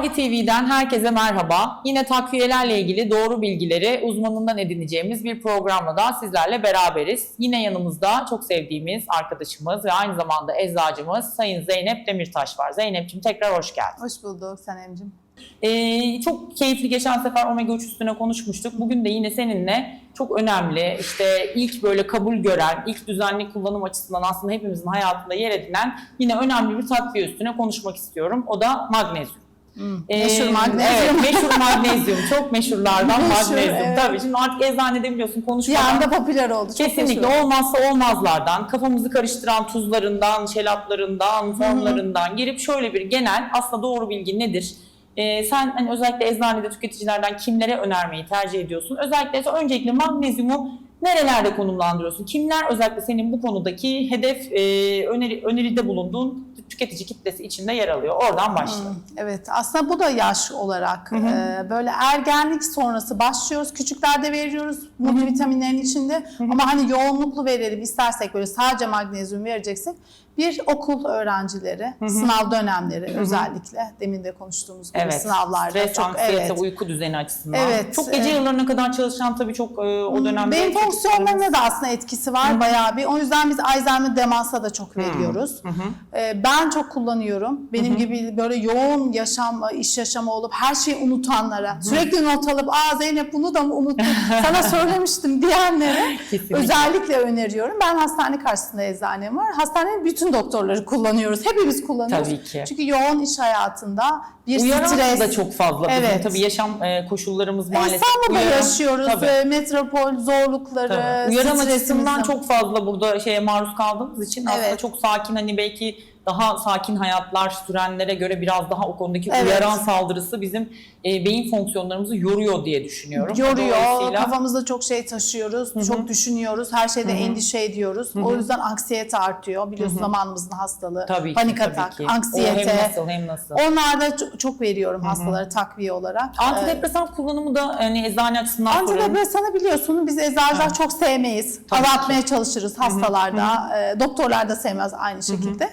Arge TV'den herkese merhaba. Yine takviyelerle ilgili doğru bilgileri uzmanından edineceğimiz bir programla da sizlerle beraberiz. Yine yanımızda çok sevdiğimiz arkadaşımız ve aynı zamanda eczacımız Sayın Zeynep Demirtaş var. Zeynep'ciğim tekrar hoş geldin. Hoş bulduk Sanemcim. Ee, çok keyifli geçen sefer omega 3 üstüne konuşmuştuk. Bugün de yine seninle çok önemli işte ilk böyle kabul gören, ilk düzenli kullanım açısından aslında hepimizin hayatında yer edinen yine önemli bir takviye üstüne konuşmak istiyorum. O da magnezyum. Ee, meşhur magnezyum. Evet, meşhur magnezyum. Çok meşhurlardan Meşhur, magnezyum. evet. Tabii şimdi artık eczanede biliyorsun Bir konuşmadan anda popüler oldu. Çok Kesinlikle meşhur. olmazsa olmazlardan, kafamızı karıştıran tuzlarından, şelaplarından, formlarından girip şöyle bir genel aslında doğru bilgi nedir? Ee, sen hani özellikle eczanede tüketicilerden kimlere önermeyi tercih ediyorsun? Özellikle öncelikle magnezyumu nerelerde konumlandırıyorsun? Kimler özellikle senin bu konudaki hedef e, öneri, öneride bulunduğun tüketici kitlesi içinde yer alıyor? Oradan başlayalım. Evet aslında bu da yaş olarak e, böyle ergenlik sonrası başlıyoruz. Küçüklerde veriyoruz multivitaminlerin içinde ama hani yoğunluklu verelim istersek böyle sadece magnezyum vereceksek bir okul öğrencileri, sınav dönemleri özellikle demin de konuştuğumuz gibi Evet. sınavlarda Stres, çok anksiyete, evet. uyku düzeni açısından. Evet, Çok gece yıllarına kadar çalışan tabii çok e, o dönemde. Beyin fonksiyonlarına da aslında etkisi var bayağı bir. O yüzden biz Alzheimer demansa da çok veriyoruz. Ee, ben çok kullanıyorum. Benim gibi böyle yoğun yaşam, iş yaşamı olup her şeyi unutanlara, sürekli not alıp aa Zeynep bunu da mı unuttun, sana söylemiştim diyenlere özellikle öneriyorum. Ben hastane karşısında eczanem var. Hastanenin bütün doktorları kullanıyoruz. Hepimiz kullanıyoruz. Tabii ki. Çünkü yoğun iş hayatında bir Uyaran stres. da çok fazla. Bizim Evet. tabii yaşam e, koşullarımız E, maalesef. İstanbul'da uyaran- yaşıyoruz. Tabii. e, Metropol zorlukları, Tabii. Uyaran açısından çok fazla burada şeye maruz kaldığımız için aslında Evet. çok sakin hani belki daha sakin hayatlar sürenlere göre biraz daha o konudaki Evet. uyaran saldırısı bizim e, beyin fonksiyonlarımızı yoruyor diye düşünüyorum. yoruyor. Dolayısıyla- Kafamızda çok şey taşıyoruz. Çok düşünüyoruz. Her şeyde endişe ediyoruz. O yüzden anksiyete artıyor. Biliyorsun zamanımızın hastalığı. Tabii ki, Panik tabii atak, ki. anksiyete. O hem nasıl hem nasıl. Onlar da çok, çok veriyorum hastalara takviye olarak. Ee, Antidepresan kullanımı da hani eczane açısından. Antidepresanı biliyorsun biz eczacılar çok sevmeyiz. Tabii Azaltmaya çalışırız hastalarda. E, doktorlar da sevmez aynı şekilde.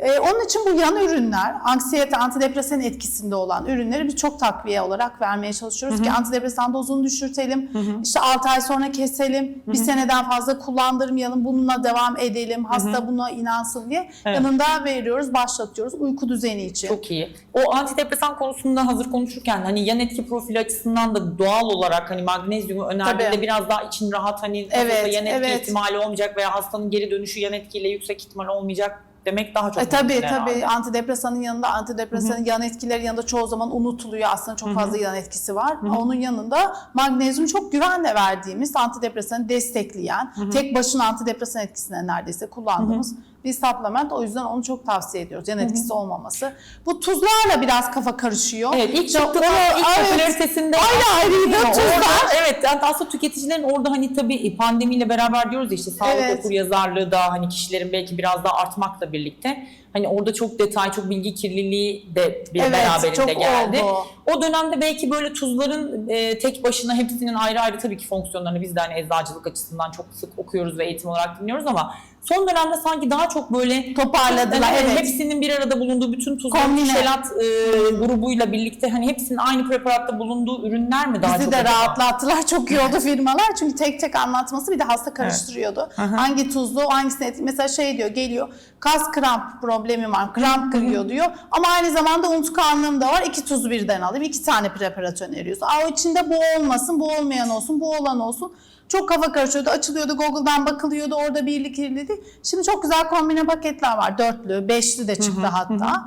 E, onun için bu yan ürünler, anksiyete, antidepresan etkisinde olan ürünleri biz çok takviye olarak vermeye çalışıyoruz ki antidepresan dozunu düşürtelim. İşte 6 ay sonra keselim. Bir seneden fazla kullandırmayalım. Bununla devam edelim. Hasta buna inansın diye. Evet. Yanında veriyoruz, başlatıyoruz. Uyku düzeni için. Çok iyi. O antidepresan konusunda hazır konuşurken hani yan etki profili açısından da doğal olarak hani magnezyumu önerdiğinde Tabii. biraz daha için rahat hani evet, yan etki evet. ihtimali olmayacak veya hastanın geri dönüşü yan etkiyle yüksek ihtimal olmayacak demek daha çok E, tabii tabii. antidepresanın yanında antidepresanın yan etkileri yanında çoğu zaman unutuluyor. Aslında çok fazla yan etkisi var. Onun yanında magnezyum çok güvenle verdiğimiz antidepresanı destekleyen tek başına antidepresan etkisine neredeyse kullandığımız bir supplement. O yüzden onu çok tavsiye ediyoruz yan etkisi olmaması. Bu tuzlarla biraz kafa karışıyor. Evet ilk İşte çıktığında ilk evet, popülaritesinde ayrı ayrıydı mi? tuzlar. Evet yani aslında tüketicilerin orada hani tabii pandemiyle beraber diyoruz ya işte sağlık Evet. okuryazarlığı da hani kişilerin belki biraz daha artmakla birlikte hani orada çok detay, çok bilgi kirliliği de bir Evet, beraberinde geldi. oldu. O dönemde belki böyle tuzların e, tek başına hepsinin ayrı ayrı tabii ki fonksiyonlarını biz de hani eczacılık açısından çok sık okuyoruz ve eğitim olarak dinliyoruz ama son dönemde sanki daha çok böyle Toparladılar, Yani evet. Hepsinin bir arada bulunduğu bütün tuzların şelat e, grubuyla birlikte hani hepsinin aynı preparatta bulunduğu ürünler mi daha Bizi çok de acaba? rahatlattılar. Çok iyi oldu firmalar. Çünkü tek tek anlatması bir de hasta karıştırıyordu. Hangi tuzlu, hangisine etkili. Mesela şey diyor geliyor kas kramp problemi var. Kramp kırıyor diyor. Ama aynı zamanda unutkanlığım da var. İki tuzu birden alayım. iki tane preparat öneriyorsun. Aa, içinde bu olmasın, bu olmayan olsun, bu olan olsun. Çok kafa karışıyordu. Açılıyordu Google'dan bakılıyordu. Orada birlik kirliydi. Şimdi çok güzel kombine paketler var. Dörtlü, beşli de çıktı hatta.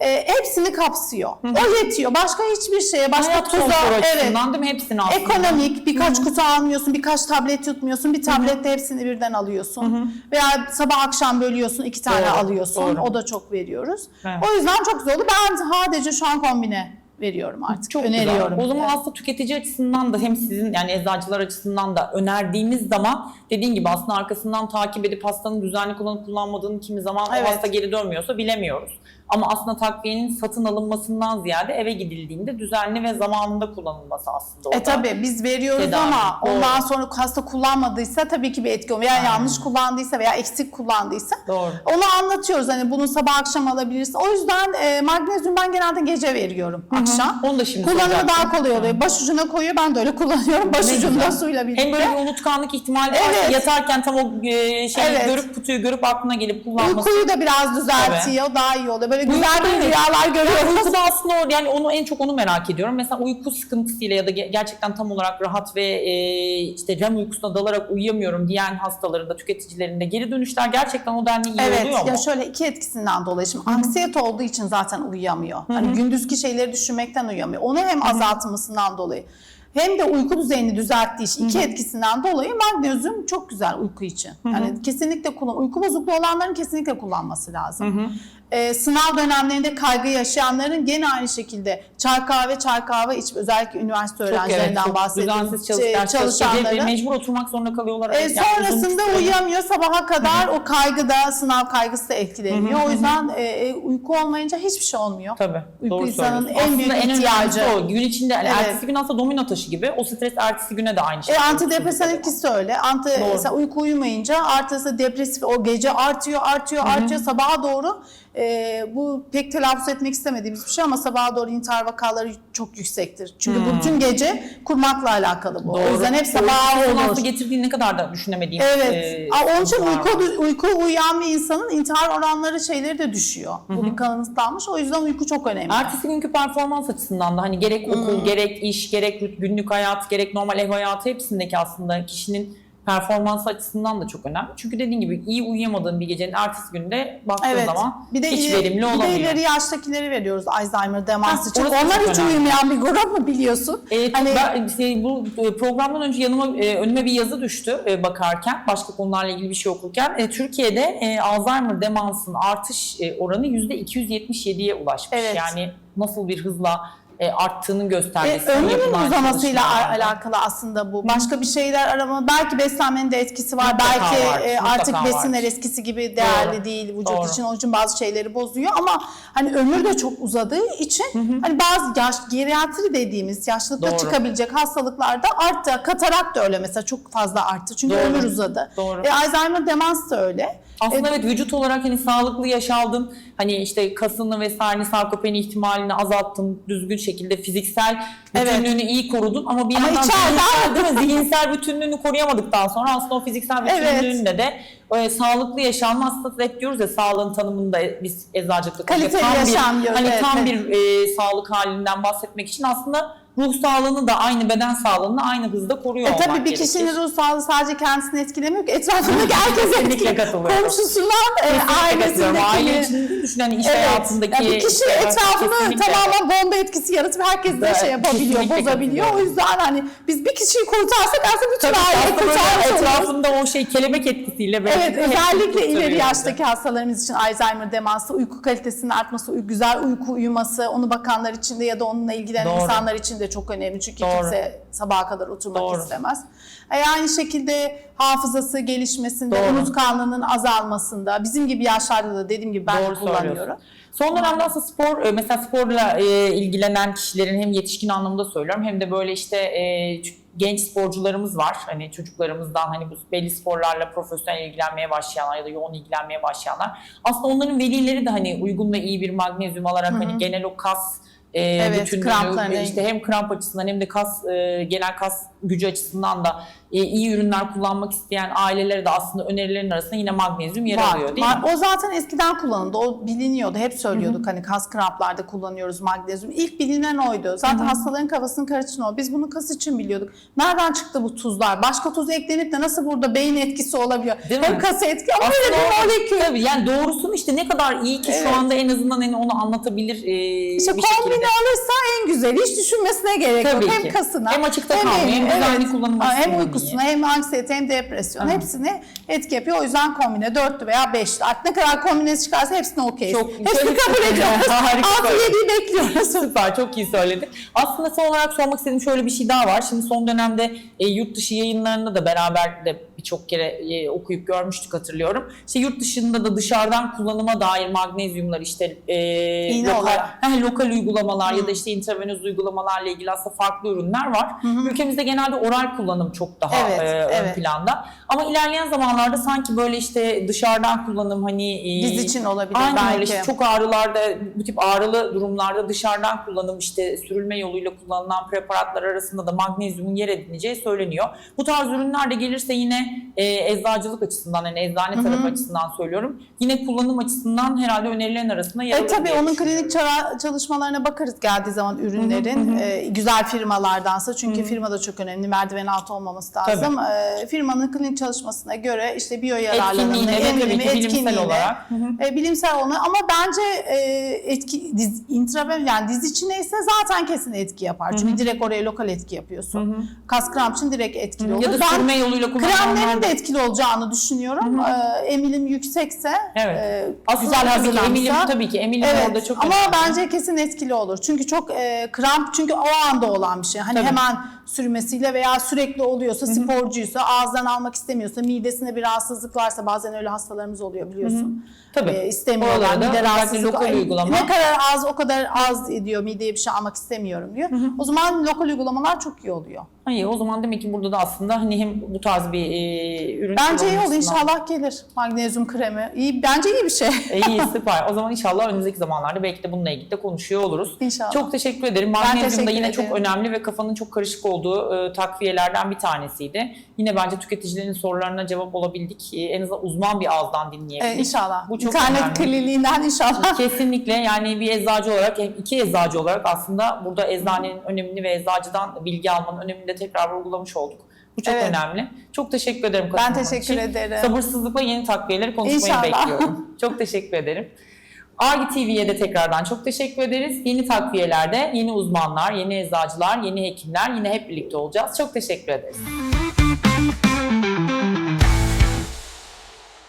E, hepsini kapsıyor. O yetiyor. Başka hiçbir şeye, başka Hayat tuza, konforu evet. değil mi? Hepsini aslında. Ekonomik birkaç kutu almıyorsun, birkaç tablet yutmuyorsun, bir tablette hepsini birden alıyorsun. Veya sabah akşam bölüyorsun, iki tane Doğru, alıyorsun. doğru. O da çok veriyoruz. Evet. O yüzden çok oldu. Ben sadece şu an kombine veriyorum artık. Çok öneriyorum. Güzel. O zaman aslında tüketici açısından da hem sizin yani eczacılar açısından da önerdiğimiz zaman dediğin gibi aslında arkasından takip edip hastanın düzenli kullanıp kullanmadığını kimi zaman Evet. o hasta geri dönmüyorsa bilemiyoruz. Ama aslında takviyenin satın alınmasından ziyade eve gidildiğinde düzenli ve zamanında kullanılması aslında. E tabi biz veriyoruz Tedavi, ama doğru. ondan sonra hasta kullanmadıysa tabii ki bir etki oluyor. Veya yanlış kullandıysa veya eksik kullandıysa Doğru. onu anlatıyoruz. Hani bunu sabah akşam alabilirsin. O yüzden e, magnezyum ben genelde gece veriyorum akşam. Onu da şimdi Kullanımı daha kolay oluyor. Başucuna koyuyor ben de öyle kullanıyorum. Başucunda suyla birlikte. Hem böyle bir unutkanlık ihtimali var. Evet. Yatarken tam o e, şeyi Evet. görüp kutuyu görüp aklına gelip kullanması. Uykuyu da biraz düzeltiyor. Daha iyi oluyor. Böyle güzel Uyku- bir evet. rüyalar görüyoruz. Uykuda aslında o, yani onu en çok onu merak ediyorum. Mesela uyku sıkıntısıyla ya da ge- gerçekten tam olarak rahat ve e, işte REM uykusuna dalarak uyuyamıyorum diyen hastaların da tüketicilerinde geri dönüşler gerçekten o denli iyi Evet oluyor mu? ya şöyle iki etkisinden dolayı şimdi anksiyete olduğu için zaten uyuyamıyor. Hani gündüzki şeyleri düşünmekten uyuyamıyor. Onu hem azaltmasından dolayı hem de uyku düzeyini düzelttiği için iki etkisinden dolayı magnezyum çok güzel uyku için. Yani kesinlikle kullan uyku bozukluğu olanların kesinlikle kullanması lazım. Ee, sınav dönemlerinde kaygı yaşayanların gene aynı şekilde çay kahve çay kahve içip özellikle üniversite Çok evet, öğrencilerinden çalış, Şey, ders çalışıyor. çalışanları. Mecbur oturmak zorunda kalıyorlar. E, Yani sonrasında süre- uyuyamıyor sabaha kadar o kaygı da sınav kaygısı da etkileniyor. O yüzden e, e, uyku olmayınca hiçbir şey olmuyor. Tabii. Uyku doğru insanın en büyük aslında ihtiyacı. En o. Gün içinde yani Evet. ertesi gün aslında domino taşı gibi. O stres ertesi güne de aynı E, şekilde. antidepresan etkisi öyle. Anti, mesela uyku uyumayınca artısı depresif o gece artıyor artıyor artıyor sabaha doğru e, bu pek telaffuz etmek istemediğimiz bir şey ama sabaha doğru intihar vakaları çok yüksektir. Çünkü bu bütün gece kurmakla alakalı bu. O yüzden hep Uykusunun olur. aslında getirdiği ne kadar da düşünemediğim. Evet. e, Aa, Onun için var. uyku, uyku uyuyan bir insanın intihar oranları şeyleri de düşüyor. Bu bir kanıtlanmış. O yüzden uyku çok önemli. Ertesi günkü performans açısından da hani gerek okul, gerek iş, gerek günlük hayat, gerek normal ev hayatı hepsindeki aslında kişinin performansı açısından da çok önemli. Çünkü dediğin gibi iyi uyuyamadığın bir gecenin ertesi günde baktığın Evet. zaman Bir de, hiç ileri, verimli bir de olamıyor. ileri yaştakileri veriyoruz Alzheimer, demans Ha, için. Onlar hiç önemli. uyumayan bir grup mu biliyorsun? Evet, Hani- ben, şey, bu e, programdan önce yanıma e, önüme bir yazı düştü e, bakarken başka konularla ilgili bir şey okurken E, Türkiye'de e, Alzheimer demansın artış e, oranı %277'ye ulaşmış. Evet. Yani nasıl bir hızla e, arttığının E, göstergesi. ömrünün yapılan uzamasıyla al- alakalı aslında bu. Başka bir şeyler arama. Belki beslenmenin de etkisi var. Mutlaka belki var, e, artık besinler var. eskisi gibi değerli Doğru, değil vücut doğru. için. Onun için bazı şeyleri bozuyor ama hani ömür de çok uzadığı için hani bazı yaş geriatri dediğimiz yaşlılıkta Doğru. çıkabilecek hastalıklarda arttı. Katarak da öyle mesela çok fazla arttı. Çünkü Doğru, ömür uzadı. doğru. E, Alzheimer demans da öyle. Aslında E, evet vücut olarak hani sağlıklı yaşaldın. Hani işte kasını vesaire sarkopeni ihtimalini azalttın. Düzgün şekilde fiziksel Evet. bütünlüğünü iyi korudun. Ama bir Ama yandan içeriden- zihinsel, değil mi? zihinsel bütünlüğünü koruyamadıktan sonra aslında o fiziksel Evet. bütünlüğünde de e, sağlıklı yaşam aslında hep diyoruz ya sağlığın tanımında biz eczacılıkta Kaliteli tam bir, yaşam diyoruz, Hani evet, tam evet. bir e, sağlık halinden bahsetmek için aslında ruh sağlığını da aynı beden sağlığını aynı hızda koruyor E olmak tabii bir gerekir. kişinin ruh sağlığı sadece kendisini etkilemiyor ki etrafındaki herkes etkiliyor. Komşusundan, e, katılıyorum. Aile ailesindeki. için düşün hani iş Evet. hayatındaki Yani bir kişi etrafını kesinlikle. tamamen bomba etkisi yaratıp herkes de Evet, şey yapabiliyor, kesinlikle bozabiliyor. O yüzden hani biz bir kişiyi kurtarsak aslında bütün aileyi kurtarmış oluruz. etrafında o şey kelebek etkisiyle böyle Evet, özellikle ileri yaştaki hastalarımız için Alzheimer demansı, uyku kalitesinin artması, uy- güzel uyku uyuması, onu bakanlar için de ya da onunla ilgilenen Doğru. insanlar için de çok önemli. Çünkü Doğru. kimse sabaha kadar oturmak Doğru. istemez. E, aynı şekilde hafızası gelişmesinde, Doğru. unutkanlığının azalmasında, bizim gibi yaşlarda da dediğim gibi ben Doğru de kullanıyorum. Son dönemde aslında spor, e, mesela sporla e, ilgilenen kişilerin hem yetişkin anlamda söylüyorum hem de böyle işte e, genç sporcularımız var. Hani çocuklarımızdan hani bu belli sporlarla profesyonel ilgilenmeye başlayanlar ya da yoğun ilgilenmeye başlayanlar. Aslında onların velileri de hani uygun ve iyi bir magnezyum alarak hani genel o kas e, Evet, bütünlüğünü, kramplarını- işte hem kramp açısından hem de kas e, genel kas gücü açısından da iyi ürünler kullanmak isteyen ailelere de aslında önerilerin arasında yine magnezyum yer Var, alıyor değil var. mi? O zaten eskiden kullanıldı. O biliniyordu. Hep söylüyorduk hani kas kramplarda kullanıyoruz magnezyum. İlk bilinen oydu. Zaten hastaların kafasını karıştıran o. Biz bunu kas için biliyorduk. Nereden çıktı bu tuzlar? Başka tuz eklenip de nasıl burada beyin etkisi olabiliyor? Değil Hem mi? kasa etki ama böyle bir molekül. Tabii yani doğrusunu işte ne kadar iyi ki Evet. şu anda en azından hani onu anlatabilir e, İşte bir kombine şekilde. alırsa en güzeli. Hiç düşünmesine gerek Tabii yok. ki. Hem kasına. Hem açıkta kalmıyor, hem düzenli kullanım Aa, Hem açısından uykusuna hem anksiyete hem depresyon. Hepsini etki yapıyor. O yüzden kombine dörtlü veya beşli. Artık ne kadar kombinesi çıkarsa hepsine okeyiz. Çok- Hepsini kabul ediyoruz. Harika Altı yediği bekliyoruz. Süper, çok iyi söyledin. Aslında son olarak sormak istediğim şöyle bir şey daha var. Şimdi son dönemde e, yurt dışı yayınlarında da beraber de birçok kere e, okuyup görmüştük hatırlıyorum. İşte yurt dışında da dışarıdan kullanıma dair magnezyumlar işte e, lokal. Heh, lokal uygulamalar ya da işte intravenöz uygulamalarla ilgili aslında farklı ürünler var. Ülkemizde genelde oral kullanım çok daha Evet, e, ön evet. planda. Ama ilerleyen zamanlarda sanki böyle işte dışarıdan kullanım hani e, Diz için olabilir Aynen öyle. belki. İşte çok ağrılarda, bu tip ağrılı durumlarda dışarıdan kullanım işte sürülme yoluyla kullanılan preparatlar arasında da magnezyumun yer edineceği söyleniyor. Bu tarz ürünler de gelirse yine e, eczacılık açısından yani eczane tarafı açısından söylüyorum. Yine kullanım açısından herhalde önerilen arasında yer E alır tabii diye onun klinik çara- çalışmalarına bakarız geldiği zaman ürünlerin e, güzel firmalardansa çünkü firma da çok önemli merdiven altı olmaması lazım. E, firmanın klinik çalışmasına göre işte biyo yararlarını, Etkinliğine ve tabii emilimi, ki bilimsel etkinliğine, olarak. Hı hı. e, bilimsel olarak ama bence e, etki diz, intraven yani diz içindeyse zaten kesin etki yapar. Çünkü direkt oraya lokal etki yapıyorsun. Kas kramp için direkt etkili olur. Ya da Ben sürme yoluyla kullanılanlar da- de etkili olacağını düşünüyorum. E, emilim yüksekse Evet. e, Aslında güzel tabii ki hazırlansa- emilim tabii ki emilim Evet orada çok ama önemli. bence kesin etkili olur. Çünkü çok e, kramp çünkü o anda olan bir şey. Hani Tabii. hemen sürmesiyle veya sürekli oluyorsa, sporcuysa, ağızdan almak istemiyorsa, midesinde bir rahatsızlık varsa bazen öyle hastalarımız oluyor biliyorsun. Tabii. E, istemiyorlar. Oralarda Mide özellikle rahatsızlık. lokal Ay, uygulama. Ne kadar az o kadar az ediyor mideye bir şey almak istemiyorum diyor. O zaman lokal uygulamalar çok iyi oluyor. Hayır o zaman demek ki burada da aslında hani hem bu tarz bir e, ürün Bence iyi kullanılmasından- inşallah gelir magnezyum kremi. İyi, bence iyi bir şey. E, İyi süper. O zaman inşallah önümüzdeki zamanlarda belki de bununla ilgili de konuşuyor oluruz. İnşallah. Çok teşekkür ederim. Magnezyum da teşekkür yine ederim. çok önemli ve kafanın çok karışık olduğu e, takviyelerden bir tanesiydi. Yine bence tüketicilerin sorularına cevap olabildik. E, en azından uzman bir ağızdan dinleyebildik. E, inşallah. Bu çok İnternet önemli. kliniğinden inşallah. Kesinlikle yani bir eczacı olarak hem iki eczacı olarak aslında burada eczanenin önemini ve eczacıdan bilgi almanın önemini de tekrar vurgulamış olduk. Bu çok Evet. önemli. Çok teşekkür ederim Ben teşekkür için. ederim. Sabırsızlıkla yeni takviyeleri konuşmayı İnşallah. bekliyorum. Çok teşekkür ederim. Argi TV'ye de tekrardan çok teşekkür ederiz. Yeni takviyelerde yeni uzmanlar, yeni eczacılar, yeni hekimler yine hep birlikte olacağız. Çok teşekkür ederiz.